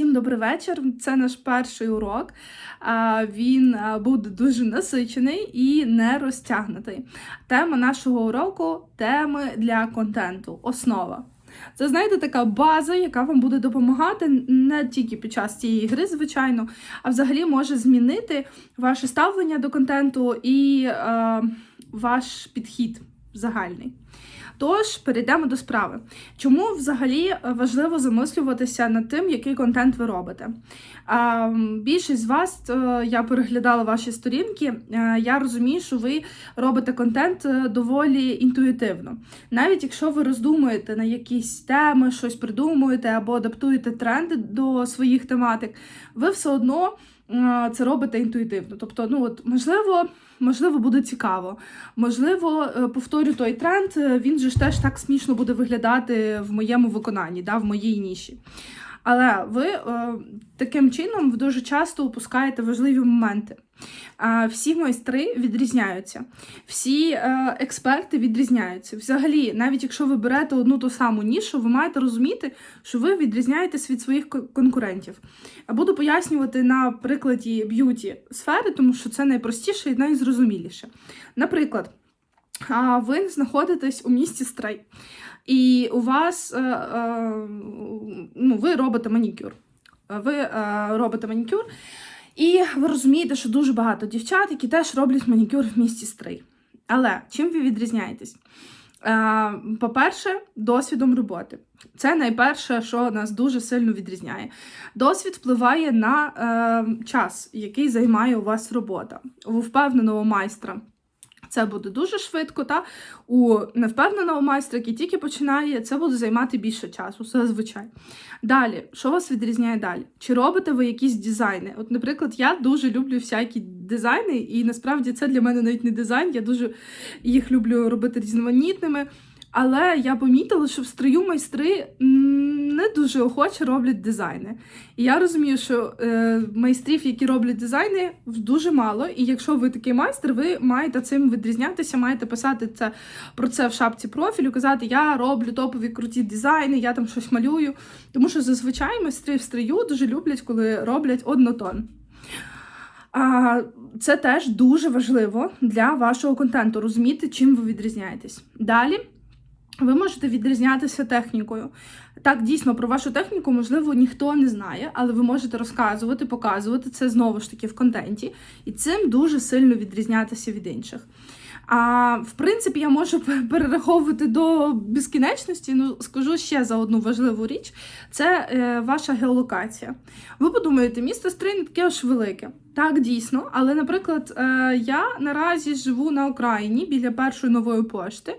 Всім добрий вечір. Це наш перший урок. Він буде дуже насичений і не розтягнутий. Тема нашого уроку теми для контенту. Основа. Це, знаєте, така база, яка вам буде допомагати не тільки під час цієї гри, звичайно, а взагалі може змінити ваше ставлення до контенту і е, ваш підхід загальний. Тож перейдемо до справи. Чому взагалі важливо замислюватися над тим, який контент ви робите? Більшість з вас е, я переглядала ваші сторінки. е, Я розумію, що ви робите контент е, доволі інтуїтивно. Навіть якщо ви роздумуєте на якісь теми, щось придумуєте або адаптуєте тренди до своїх тематик, ви все одно е, це робите інтуїтивно. Тобто, ну от можливо. Можливо, буде цікаво. Можливо, е, повторю той тренд, е, він же ж теж так смішно буде виглядати в моєму виконанні, да, в моїй ніші. Але ви е, таким чином дуже часто упускаєте важливі моменти. Е, всі майстри відрізняються, всі е, експерти відрізняються. Взагалі, навіть якщо ви берете одну ту саму нішу, ви маєте розуміти, що ви відрізняєтесь від своїх конкурентів. Буду пояснювати на прикладі б'юті сфери, тому що це найпростіше і найзрозуміліше. Наприклад, а, ви знаходитесь у місті Стрей, і у вас е, е, ну, ви робите манікюр. Ви е, робите манікюр, і ви розумієте, що дуже багато дівчат, які теж роблять манікюр в місті Стрий. Але чим ви відрізняєтесь? Е, По-перше, досвідом роботи. Це найперше, що нас дуже сильно відрізняє. Досвід впливає на е, час, який займає у вас робота. У впевненого майстра це буде дуже швидко, та у невпевненого майстра, який тільки починає, це буде займати більше часу, зазвичай. Далі, що вас відрізняє далі? Чи робите ви якісь дизайни? От, наприклад, я дуже люблю всякі дизайни, і насправді це для мене навіть не дизайн, я дуже їх люблю робити різноманітними. Але я помітила, що в строю майстри не дуже охоче роблять дизайни. І я розумію, що е, майстрів, які роблять дизайни, дуже мало. І якщо ви такий майстер, ви маєте цим відрізнятися, маєте писати це про це в шапці профілю, казати, я роблю топові круті дизайни, я там щось малюю. Тому що зазвичай майстри в строю дуже люблять, коли роблять однотон. А, це теж дуже важливо для вашого контенту, розуміти, чим ви відрізняєтесь. Далі. Ви можете відрізнятися технікою. Так, дійсно, про вашу техніку, можливо, ніхто не знає, але ви можете розказувати, показувати це знову ж таки в контенті, і цим дуже сильно відрізнятися від інших. А в принципі, я можу перераховувати до безкінечності. Ну, скажу ще за одну важливу річ: це е, ваша геолокація. Ви подумаєте, місто Стрий таке ж велике. Так, дійсно, але, наприклад, е, я наразі живу на окраїні біля першої нової пошти.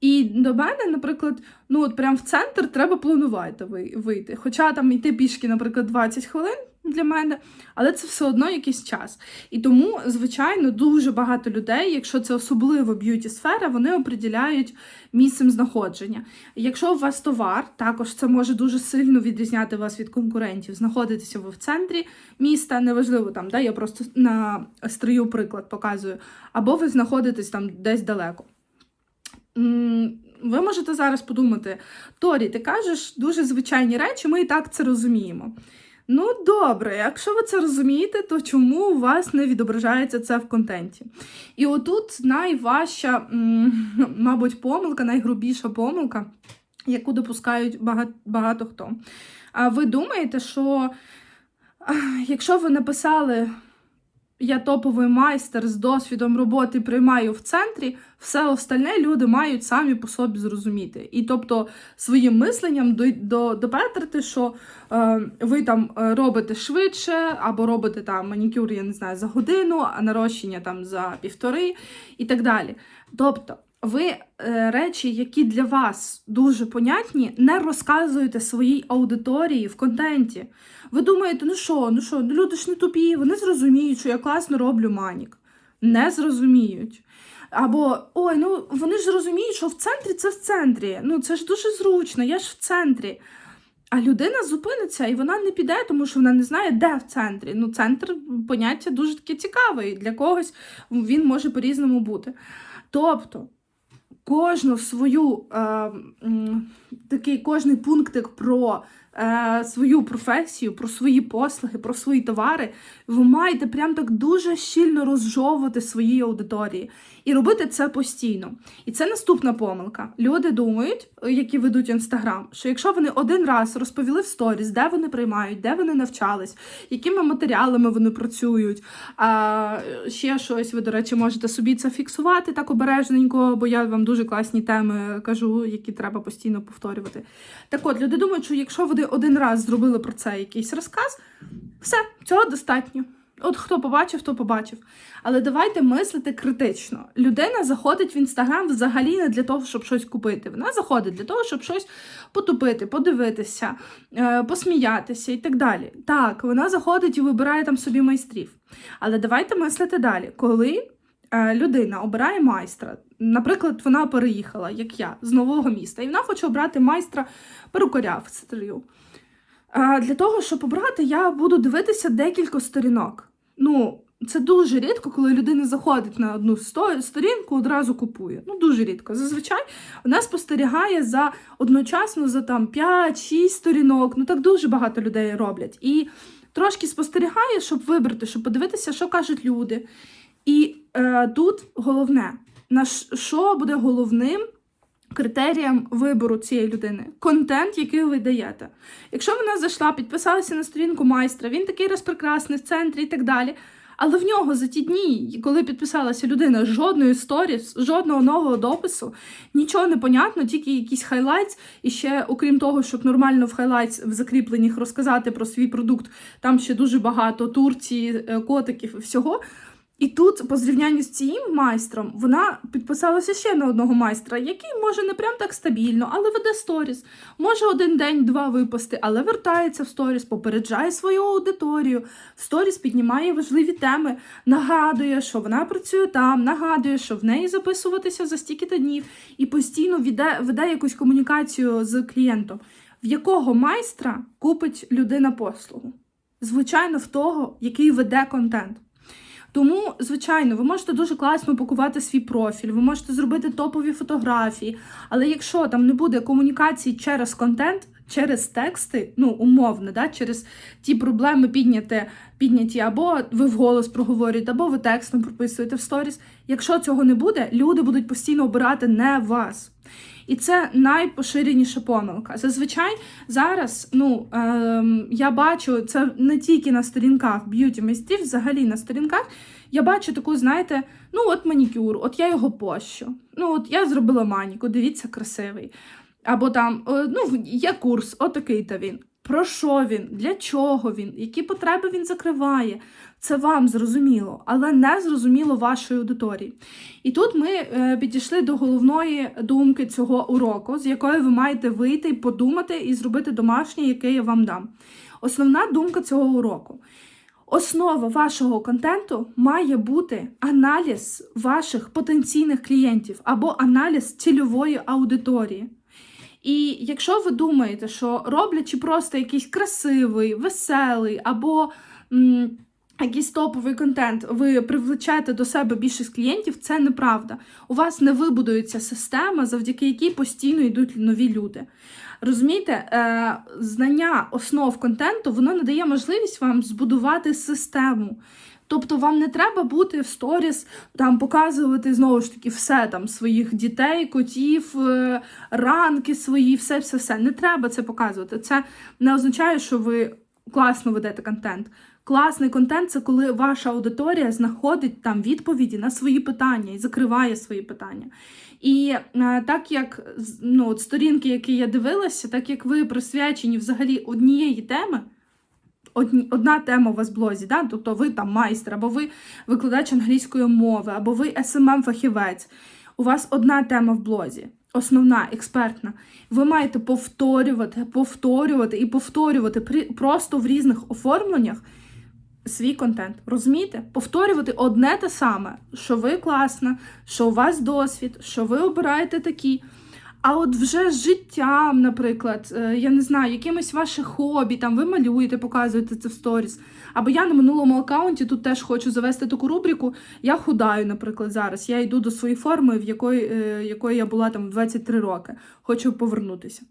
І до мене, наприклад, ну от прям в центр треба планувати ви- вийти. Хоча там йти пішки, наприклад, 20 хвилин для мене, але це все одно якийсь час. І тому, звичайно, дуже багато людей, якщо це особливо б'юті сфера, вони оприділяють місцем знаходження. Якщо у вас товар, також це може дуже сильно відрізняти вас від конкурентів. Знаходитеся ви в центрі міста, неважливо там, де я просто на стрию приклад показую, або ви знаходитесь там десь далеко. Ви можете зараз подумати, Торі, ти кажеш дуже звичайні речі, ми і так це розуміємо. Ну, добре, якщо ви це розумієте, то чому у вас не відображається це в контенті? І отут найважча, мабуть, помилка, найгрубіша помилка, яку допускають багато, багато хто. А ви думаєте, що якщо ви написали я топовий майстер з досвідом роботи приймаю в центрі, все остальне люди мають самі по собі зрозуміти. І тобто своїм мисленням до, до, допетрити, що е, ви там е, робите швидше, або робите там манікюр, я не знаю, за годину, а нарощення там за півтори і так далі. Тобто, ви е, речі, які для вас дуже понятні, не розказуєте своїй аудиторії в контенті. Ви думаєте, ну що, ну що, ну люди ж не тупі, вони зрозуміють, що я класно роблю манік. Не зрозуміють. Або ой, ну вони ж розуміють, що в центрі це в центрі. Ну це ж дуже зручно, я ж в центрі. А людина зупиниться і вона не піде, тому що вона не знає, де в центрі. Ну, центр поняття дуже таке цікаве, і для когось він може по-різному бути. Тобто, кожну свою е, такий кожний пунктик про свою професію, про свої послуги, про свої товари, ви маєте прям так дуже щільно розжовувати своїй аудиторії і робити це постійно. І це наступна помилка. Люди думають, е, які ведуть інстаграм, що якщо вони один раз розповіли в сторіс, де вони приймають, де вони навчались, якими матеріалами вони працюють, ще щось, ви, до речі, можете собі це фіксувати так обережненько, бо я вам дуже класні теми кажу, які треба постійно повторювати. Так от, люди думають, що якщо вони один раз зробили про це якийсь розказ, все, цього достатньо. От хто побачив, то побачив. Але давайте мислити критично. Людина заходить в інстаграм взагалі не для того, щоб щось купити. Вона заходить для того, щоб щось потупити, подивитися, е, посміятися і так далі. Так, вона заходить і вибирає там собі майстрів. Але давайте мислити далі. Коли е, людина обирає майстра, наприклад, вона переїхала, як я, з нового міста, і вона хоче обрати майстра перукаря в. Е, Для того, щоб обрати, я буду дивитися декілька сторінок. Ну, це дуже рідко, коли людина заходить на одну сторінку, одразу купує. Ну, дуже рідко. Зазвичай вона спостерігає за одночасно за там 5-6 сторінок. Ну так дуже багато людей роблять. І трошки спостерігає, щоб вибрати, щоб подивитися, що кажуть люди. І е, тут головне, на що буде головним критерієм вибору цієї людини? Контент, який ви даєте. Якщо вона зайшла, підписалася на сторінку майстра, він такий раз прекрасний в центрі і так далі. Але в нього за ті дні, коли підписалася людина, жодної сторіс, жодного нового допису, нічого не понятно, тільки якийсь хайлайтс. І ще, окрім того, щоб нормально в хайлайтс в закріпленнях розказати про свій продукт, там ще дуже багато Турції, е, котиків і всього. І тут, по зрівнянню з цим майстром, вона підписалася ще на одного майстра, який може не прям так стабільно, але веде сторіс. Може один день, два випусти, але вертається в сторіс, попереджає свою аудиторію. В сторіс піднімає важливі теми, нагадує, що вона працює там, нагадує, що в неї записуватися за стільки-то днів, і постійно веде, веде якусь комунікацію з клієнтом. В якого майстра купить людина послугу? Звичайно, в того, який веде контент. Тому, звичайно, ви можете дуже класно пакувати свій профіль, ви можете зробити топові фотографії. Але якщо там не буде комунікації через контент, через тексти, ну умовно, да, через ті проблеми підняти, підняті, або ви вголос проговорюєте, або ви текстом прописуєте в сторіс. Якщо цього не буде, люди будуть постійно обирати не вас. І це найпоширеніша помилка. Зазвичай зараз, ну ем, я бачу це не тільки на сторінках б'юті майстрів, взагалі на сторінках. Я бачу таку, знаєте, ну от манікюр, от я його пощу. Ну, от я зробила маніку, дивіться, красивий. Або там, е, ну, є курс, отакий то він. Про що він? Для чого він? Які потреби він закриває? Це вам зрозуміло, але не зрозуміло вашої аудиторії. І тут ми е, підійшли до головної думки цього уроку, з якої ви маєте вийти подумати і зробити домашнє, яке я вам дам. Основна думка цього уроку. Основа вашого контенту має бути аналіз ваших потенційних клієнтів або аналіз цільової аудиторії. І якщо ви думаєте, що роблячи просто якийсь красивий, веселий або м, якийсь топовий контент, ви привлечете до себе більшість клієнтів, це неправда. У вас не вибудується система, завдяки якій постійно йдуть нові люди. Розумієте, е, знання основ контенту воно надає можливість вам збудувати систему. Тобто вам не треба бути в сторіс, там показувати знову ж таки все там своїх дітей, котів, е, ранки свої, все, все, все. Не треба це показувати. Це не означає, що ви класно ведете контент. Класний контент це коли ваша аудиторія знаходить там відповіді на свої питання і закриває свої питання. І е, так як ну, от сторінки, які я дивилася, так як ви присвячені взагалі однієї теми. Одна тема у вас в блозі, да? тобто ви там майстер, або ви викладач англійської мови, або ви smm фахівець У вас одна тема в блозі, основна, експертна. Ви маєте повторювати, повторювати і повторювати просто в різних оформленнях свій контент. Розумієте? Повторювати одне те саме, що ви класна, що у вас досвід, що ви обираєте такі. А от вже з життям, наприклад, е, я не знаю, якимось ваше хобі, там ви малюєте, показуєте це в сторіс. Або я на минулому аккаунті тут теж хочу завести таку рубрику. Я худаю, наприклад, зараз. Я йду до своєї форми, в якої, е, якої я була там в 23 роки. Хочу повернутися.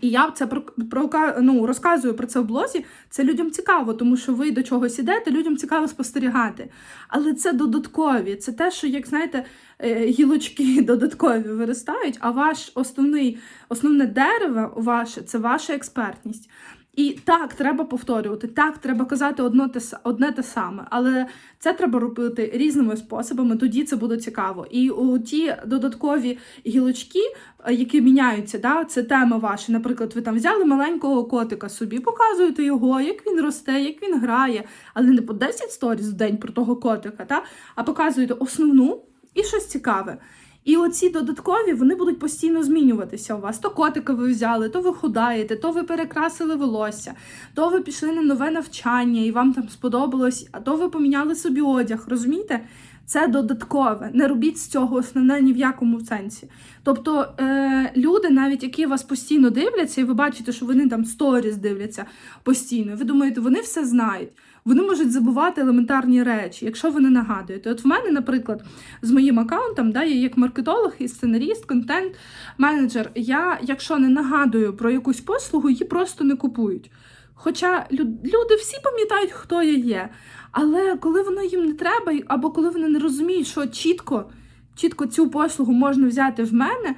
І я це про, про ну, розказую про це в блозі. Це людям цікаво, тому що ви до чогось ідете, людям цікаво спостерігати. Але це додаткові, це те, що, як знаєте, е, гілочки додаткові виростають, а ваш основний, основне дерево ваше це ваша експертність. І так, треба повторювати, так, треба казати одно те, одне те саме, але це треба робити різними способами, тоді це буде цікаво. І у ті додаткові гілочки, е, які міняються, да, це тема ваша. Наприклад, ви там взяли маленького котика собі, показуєте його, як він росте, як він грає, але не по 10 сторіс в день про того котика, да, а показуєте основну і щось цікаве. І оці додаткові вони будуть постійно змінюватися у вас. То котика ви взяли, то ви худаєте, то ви перекрасили волосся, то ви пішли на нове навчання і вам там сподобалось, а то ви поміняли собі одяг. Розумієте? Це додаткове. Не робіть з цього основне ні в якому сенсі. Тобто е, люди, навіть які вас постійно дивляться, і ви бачите, що вони там сторіс дивляться постійно. Ви думаєте, вони все знають. Вони можуть забувати елементарні речі, якщо ви не нагадуєте. От в мене, наприклад, з моїм аккаунтом, да, я як маркетолог і сценаріст, контент-менеджер. Я, якщо не нагадую про якусь послугу, її просто не купують. Хоча люди всі пам'ятають, хто я є. Але коли воно їм не треба, або коли вони не розуміють, що чітко, чітко цю послугу можна взяти в мене,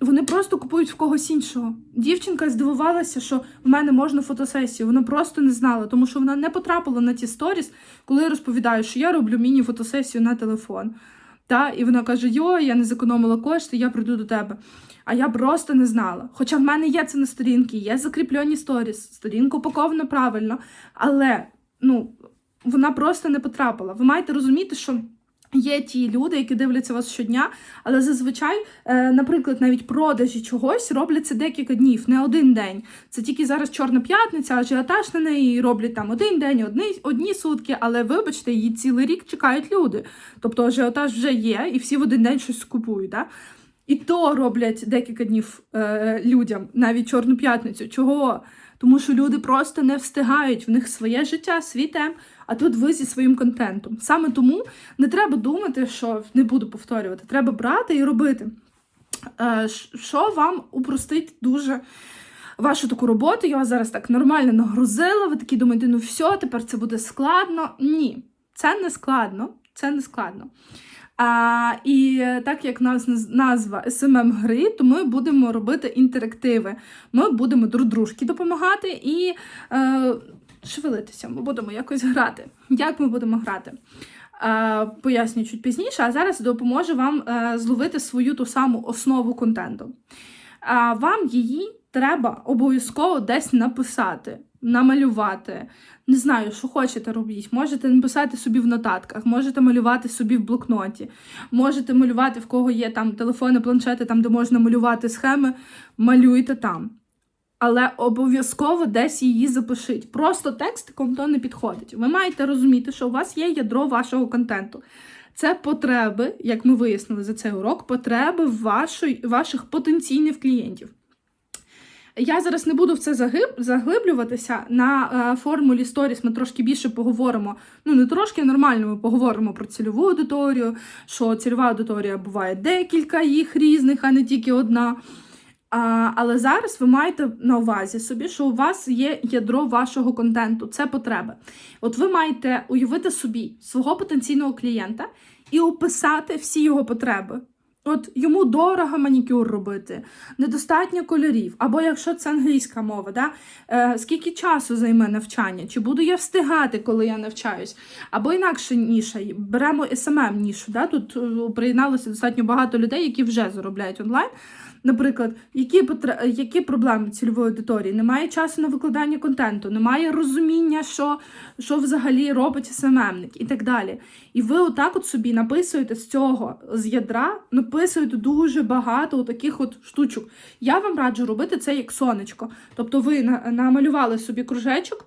вони просто купують в когось іншого. Дівчинка здивувалася, що в мене можна фотосесію. Вона просто не знала, тому що вона не потрапила на ті сторіс, коли я розповідаю, що я роблю міні-фотосесію на телефон. Та, і вона каже: Йо, я не зекономила кошти, я прийду до тебе. А я просто не знала. Хоча в мене є це на сторінці, є закріплені сторіс, сторінка упакована правильно, але ну, вона просто не потрапила. Ви маєте розуміти, що. Є ті люди, які дивляться вас щодня, але зазвичай, е, наприклад, навіть продажі чогось робляться декілька днів, не один день. Це тільки зараз Чорна п'ятниця, ажіотаж на неї роблять там один день, одні, одні сутки, але вибачте, її цілий рік чекають люди. Тобто ажіотаж вже є, і всі в один день щось купують. Да? І то роблять декілька днів е, людям, навіть Чорну п'ятницю. Чого? Тому що люди просто не встигають в них своє життя, свій темп, а тут ви зі своїм контентом. Саме тому не треба думати, що не буду повторювати, треба брати і робити. Е, Що вам упростить дуже вашу таку роботу? Я вас зараз так нормально нагрузила. Ви такі думаєте, ну все, тепер це буде складно. Ні, це не складно. Це не складно. А, і так як нас назва SMM гри, то ми будемо робити інтерактиви. Ми будемо друг дружки допомагати і е, шевелитися. Ми будемо якось грати. Як ми будемо грати? Поясню чуть пізніше, а зараз допоможу вам е, зловити свою ту саму основу контенту. Вам її треба обов'язково десь написати, намалювати. Не знаю, що хочете робіть. Можете написати собі в нотатках, можете малювати собі в блокноті, можете малювати, в кого є там телефони, планшети, там, де можна малювати схеми, малюйте там. Але обов'язково десь її запишіть. Просто текстиком то не підходить. Ви маєте розуміти, що у вас є ядро вашого контенту. Це потреби, як ми вияснили за цей урок, потреби вашої, ваших потенційних клієнтів. Я зараз не буду в це загиб, заглиблюватися. На е, формулі Stories ми трошки більше поговоримо. Ну, не трошки, а нормально ми поговоримо про цільову аудиторію, що цільова аудиторія буває декілька їх різних, а не тільки одна. А, але зараз ви маєте на увазі собі, що у вас є ядро вашого контенту, це потреби. От ви маєте уявити собі свого потенційного клієнта і описати всі його потреби. От йому дорого манікюр робити, недостатньо кольорів. Або якщо це англійська мова, да? е, скільки часу займе навчання? Чи буду я встигати, коли я навчаюсь? Або інакше ніша. Беремо SMM нішу. Да? Тут е, приєдналося достатньо багато людей, які вже заробляють онлайн. Наприклад, які які проблеми цільової аудиторії? Немає часу на викладання контенту, немає розуміння, що, що взагалі робить СММник і так далі. І ви отак от собі написуєте з цього з ядра, написуєте дуже багато таких от штучок. Я вам раджу робити це як сонечко. Тобто ви на- намалювали собі кружечок.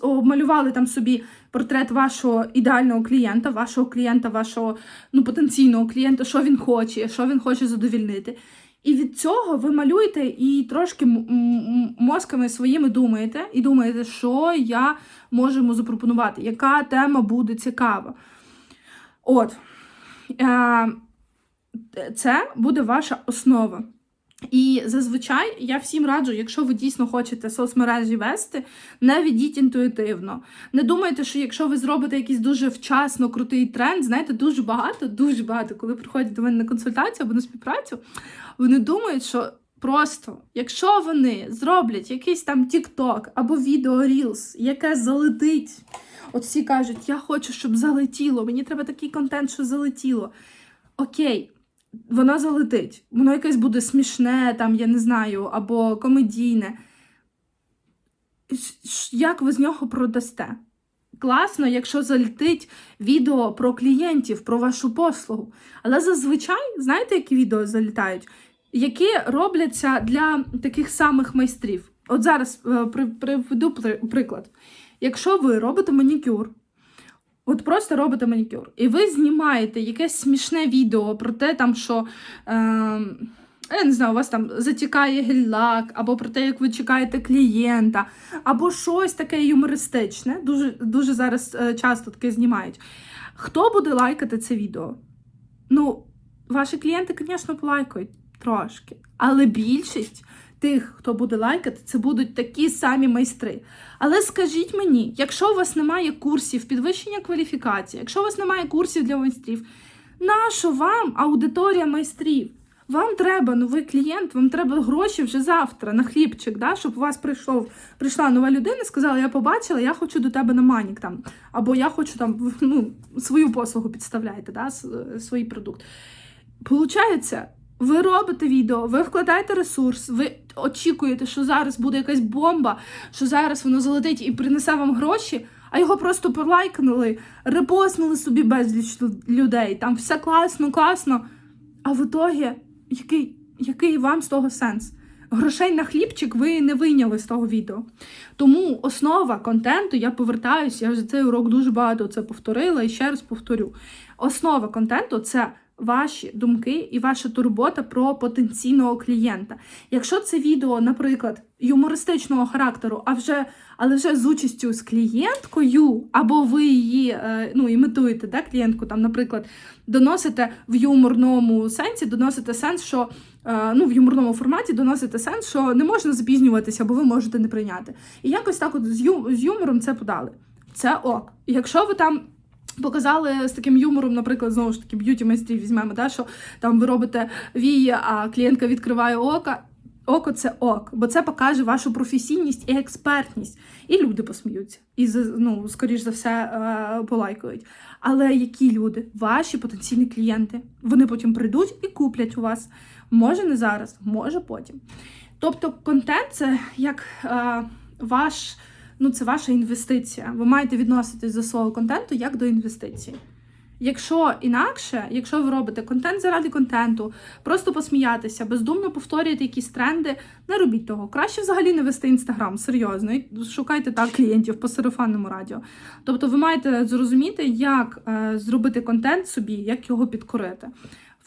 Обмалювали там собі портрет вашого ідеального клієнта, вашого клієнта, вашого ну, потенційного клієнта, що він хоче, що він хоче задовільнити. І від цього ви малюєте і трошки мозками своїми думаєте, і думаєте, що я можу йому запропонувати, яка тема буде цікава. От. Е, Це буде ваша основа. І зазвичай я всім раджу, якщо ви дійсно хочете соцмережі вести, не ведіть інтуїтивно. Не думайте, що якщо ви зробите якийсь дуже вчасно крутий тренд, знаєте, дуже багато, дуже багато, коли приходять до мене на консультацію або на співпрацю, вони думають, що просто, якщо вони зроблять якийсь там TikTok або відео Reels, яке залетить, от всі кажуть, я хочу, щоб залетіло, мені треба такий контент, що залетіло. Окей воно залетить. Воно якесь буде смішне, там, я не знаю, або комедійне. Як ви з нього продасте? Класно, якщо залетить відео про клієнтів, про вашу послугу. Але зазвичай, знаєте, які відео залітають? Які робляться для таких самих майстрів. От зараз е, приведу приклад. Якщо ви робите манікюр, От просто робите манікюр. І ви знімаєте якесь смішне відео про те, там, що е, я не знаю, у вас там затікає гель-лак, або про те, як ви чекаєте клієнта, або щось таке юмористичне. Дуже, дуже зараз е, часто таке знімають. Хто буде лайкати це відео? Ну, ваші клієнти, звісно, полайкають трошки, але більшість тих, хто буде лайкати, це будуть такі самі майстри. Але скажіть мені, якщо у вас немає курсів підвищення кваліфікації, якщо у вас немає курсів для майстрів, нащо вам аудиторія майстрів? Вам треба новий клієнт, вам треба гроші вже завтра на хлібчик, да, щоб у вас прийшов, прийшла нова людина і сказала, я побачила, я хочу до тебе на манік там, або я хочу там ну, свою послугу підставляйте, да, свій продукт. Получається, ви робите відео, ви вкладаєте ресурс, ви очікуєте, що зараз буде якась бомба, що зараз воно залетить і принесе вам гроші, а його просто полайкнули, репостнули собі безліч людей. Там все класно, класно. А в ітогі, який, який вам з того сенс? Грошей на хлібчик ви не вийняли з того відео. Тому основа контенту, я повертаюся, я вже цей урок дуже багато це повторила і ще раз повторю. Основа контенту це ваші думки і ваша турбота про потенційного клієнта. Якщо це відео, наприклад, юмористичного характеру, а вже, але вже з участю з клієнткою, або ви її е, ну, імітуєте, да, клієнтку, там, наприклад, доносите в юморному сенсі, доносите сенс, що е, ну, в юморному форматі доносите сенс, що не можна запізнюватися, бо ви можете не прийняти. І якось так от з юмором це подали. Це ок. Якщо ви там показали з таким юмором, наприклад, знову ж таки, б'юті майстрів візьмемо, да, що там ви робите вії, а клієнтка відкриває ока. Око це ок, бо це покаже вашу професійність і експертність. І люди посміються. І ну, скоріш за все е, полайкають. Але які люди? Ваші потенційні клієнти. Вони потім прийдуть і куплять у вас. Може не зараз, може потім. Тобто, контент це як е, ваш, ну це ваша інвестиція. Ви маєте відноситись до свого контенту як до інвестиції. Якщо інакше, якщо ви робите контент заради контенту, просто посміятися, бездумно повторюєте якісь тренди, не робіть того. Краще взагалі не вести інстаграм, серйозно. І шукайте так клієнтів по сарафанному радіо. Тобто, ви маєте зрозуміти, як е, зробити контент собі, як його підкорити.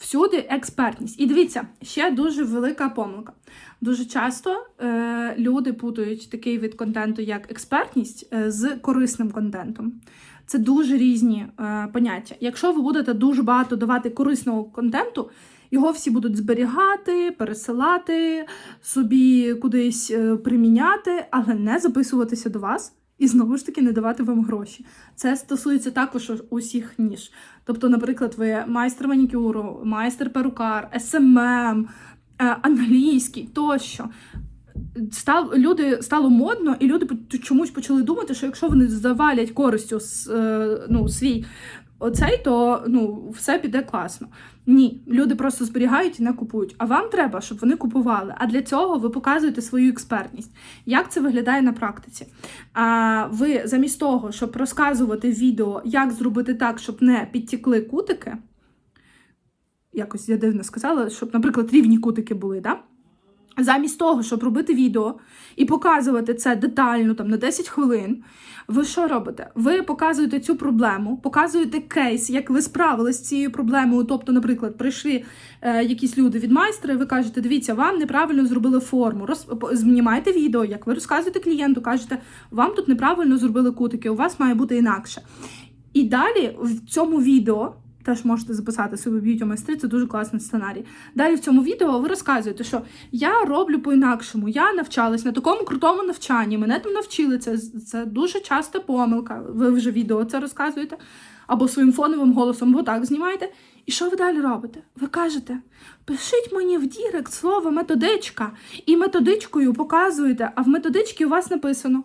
Всюди експертність. І дивіться, ще дуже велика помилка. Дуже часто е, люди путають такий вид контенту, як експертність, е, з корисним контентом. Це дуже різні е, поняття. Якщо ви будете дуже багато давати корисного контенту, його всі будуть зберігати, пересилати, собі кудись е, приміняти, але не записуватися до вас і знову ж таки не давати вам гроші. Це стосується також усіх ніж. Тобто, наприклад, ви майстер манікюру, майстер перукар, СММ, е, англійський тощо. Став, люди стало модно, і люди чомусь почали думати, що якщо вони завалять користю е, ну, свій оцей, то ну, все піде класно. Ні, люди просто зберігають і не купують. А вам треба, щоб вони купували. А для цього ви показуєте свою експертність. Як це виглядає на практиці? А ви замість того, щоб розказувати відео, як зробити так, щоб не підтікли кутики, якось я дивно сказала, щоб, наприклад, рівні кутики були, да? Замість того, щоб робити відео і показувати це детально там на 10 хвилин, ви що робите? Ви показуєте цю проблему, показуєте кейс, як ви справилися з цією проблемою. Тобто, наприклад, прийшли е, якісь люди від майстра, і ви кажете, дивіться, вам неправильно зробили форму. Роз... Знімаєте відео, як ви розказуєте клієнту, кажете, вам тут неправильно зробили кутики, у вас має бути інакше. І далі в цьому відео Теж можете записати собі б'юті майстри, це дуже класний сценарій. Далі в цьому відео ви розказуєте, що я роблю по-інакшому, я навчалась на такому крутому навчанні, мене там навчили. Це, це дуже часта помилка. Ви вже відео це розказуєте, або своїм фоновим голосом, або так знімаєте. І що ви далі робите? Ви кажете, пишіть мені в Дірект слово методичка, і методичкою показуєте, а в методичці у вас написано: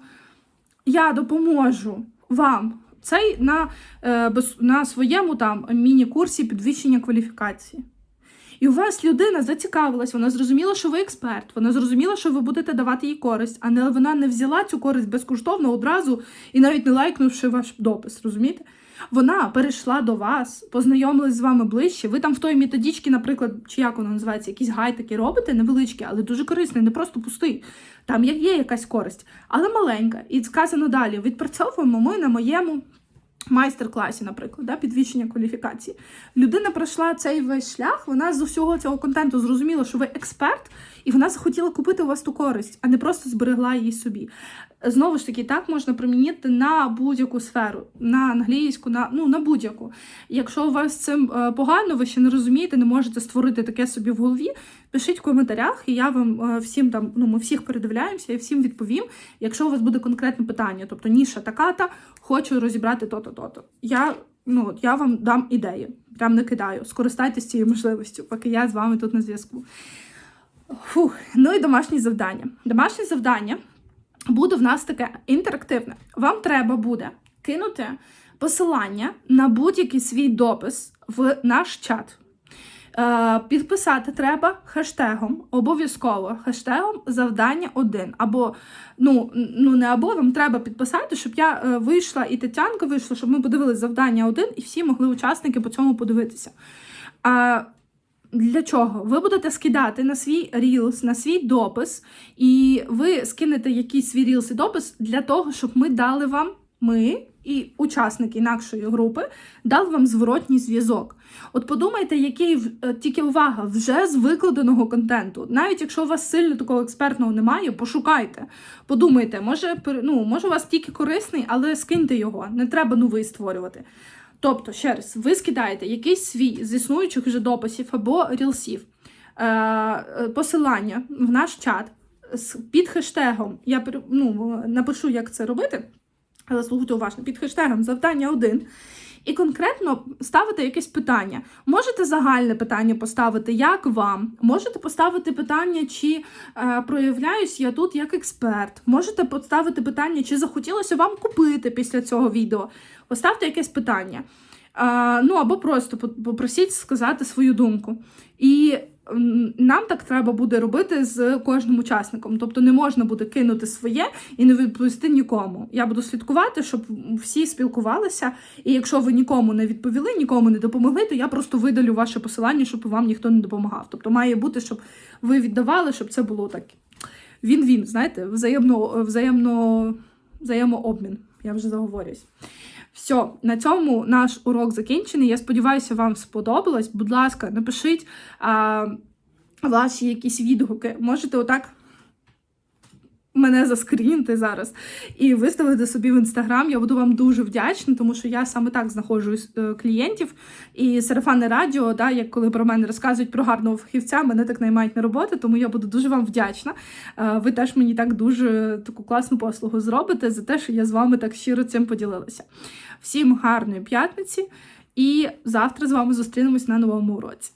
Я допоможу вам. Цей на, е, на своєму там міні-курсі підвищення кваліфікації. І у вас людина зацікавилась, вона зрозуміла, що ви експерт, вона зрозуміла, що ви будете давати їй користь, а не вона не взяла цю користь безкоштовно одразу і навіть не лайкнувши ваш допис, розумієте? Вона перейшла до вас, познайомилась з вами ближче. Ви там в той методичці, наприклад, чи як воно називається, якийсь гай такий робите, невеличкий, але дуже корисний, не просто пустий. Там є якась користь, але маленька. І сказано далі: відпрацьовуємо ми на моєму майстер-класі, наприклад, да, підвищення кваліфікації. Людина пройшла цей весь шлях, вона з усього цього контенту зрозуміла, що ви експерт, і вона захотіла купити у вас ту користь, а не просто зберегла її собі. Знову ж таки, так можна примінити на будь-яку сферу, на англійську, на, ну, на будь-яку. Якщо у вас з цим е, погано, ви ще не розумієте, не можете створити таке собі в голові, пишіть в коментарях, і я вам е, всім там, ну, ми всіх передивляємося, я всім відповім, якщо у вас буде конкретне питання. Тобто ніша така-та, хочу розібрати то-то, то-то. Я, ну, я вам дам ідеї, прям не кидаю. Скористайтесь цією можливістю, поки я з вами тут на зв'язку. Фух, ну і домашні завдання. Домашнє завдання буде в нас таке інтерактивне. Вам треба буде кинути посилання на будь-який свій допис в наш чат. Е, Підписати треба хештегом, обов'язково хештегом завдання 1. Або, ну, ну не або вам треба підписати, щоб я е, вийшла і Тетянка вийшла, щоб ми подивилися завдання 1 і всі могли учасники по цьому подивитися. Для чого? Ви будете скидати на свій рілс, на свій допис, і ви скинете якийсь свій рілс і допис для того, щоб ми дали вам, ми і учасники інакшої групи, дали вам зворотній зв'язок. От подумайте, який е, тільки увага вже з викладеного контенту. Навіть якщо у вас сильно такого експертного немає, пошукайте. Подумайте, може, ну, може у вас тільки корисний, але скиньте його, не треба новий створювати. Тобто, ще раз, ви скидаєте якийсь свій з існуючих вже дописів або рілсів, е, е, посилання в наш чат під хештегом. Я ну, напишу, як це робити, але слухайте уважно, під хештегом завдання 1. І конкретно ставити якесь питання. Можете загальне питання поставити, як вам? Можете поставити питання, чи е, проявляюсь я тут як експерт. Можете поставити питання, чи захотілося вам купити після цього відео. Поставте якесь питання. Е, ну або просто попросіть сказати свою думку. І нам так треба буде робити з кожним учасником. Тобто не можна буде кинути своє і не відповісти нікому. Я буду слідкувати, щоб всі спілкувалися. І якщо ви нікому не відповіли, нікому не допомогли, то я просто видалю ваше посилання, щоб вам ніхто не допомагав. Тобто має бути, щоб ви віддавали, щоб це було так. Він-він, знаєте, взаємно, взаємно, взаємообмін. Я вже заговорююсь. Все, на цьому наш урок закінчений. Я сподіваюся, вам сподобалось. Будь ласка, напишіть а, ваші якісь відгуки. Можете отак мене заскрінити зараз і виставити собі в інстаграм. Я буду вам дуже вдячна, тому що я саме так знаходжу е, клієнтів. І сарафанне радіо, да, як коли про мене розказують про гарного фахівця, мене так наймають на роботу, тому я буду дуже вам вдячна. Е, Ви теж мені так дуже таку класну послугу зробите за те, що я з вами так щиро цим поділилася. Всім гарної п'ятниці, і завтра з вами зустрінемось на новому уроці.